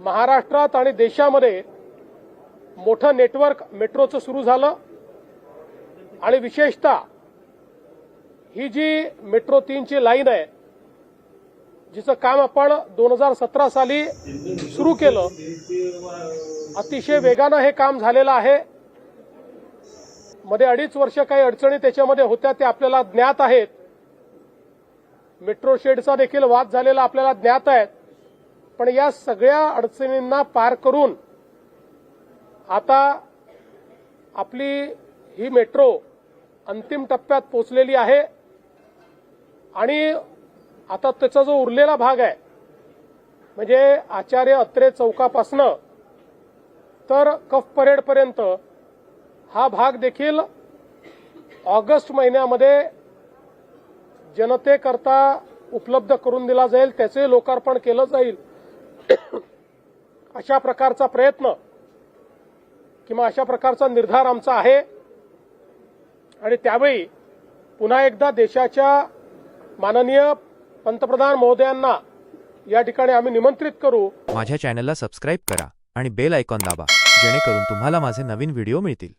महाराष्ट्रात आणि देशामध्ये मोठं नेटवर्क मेट्रोचं सुरू झालं. आणि विशेषतः ही जी मेट्रो तीनची लाईन आहे जिचं काम आपण दोन हजार सतरा साली सुरू केलं अतिशय वेगानं हे काम झालेलं आहे. मध्ये अडीच वर्ष काही अडचणी त्याच्यामध्ये होत्या ते आपल्याला ज्ञात आहेत. मेट्रो शेडचा देखील वाद झालेला आपल्याला ज्ञात आहे पण या सगळ्या अडचणींना पार करून आता आपली ही मेट्रो अंतिम टप्प्यात पोचलेली आहे. आणि आता त्याचा जो उरलेला भाग आहे म्हणजे आचार्य अत्रे चौकापासनं तर कफ परेडपर्यंत हा भाग देखील ऑगस्ट महिन्यामध्ये जनतेकरता उपलब्ध करून दिला जाईल त्याचे लोकार्पण केलं जाईल. अशा प्रकारचा प्रयत्न किंवा अशा प्रकारचा निर्धार आमचा आहे. आणि त्यावेळी पुन्हा एकदा देशाच्या माननीय पंतप्रधान महोदयांना या ठिकाणी आम्ही निमंत्रित करू. माझ्या चॅनलला सबस्क्राईब करा आणि बेल आयकॉन दाबा जेणेकरून तुम्हाला माझे नवीन व्हिडिओ मिळतील.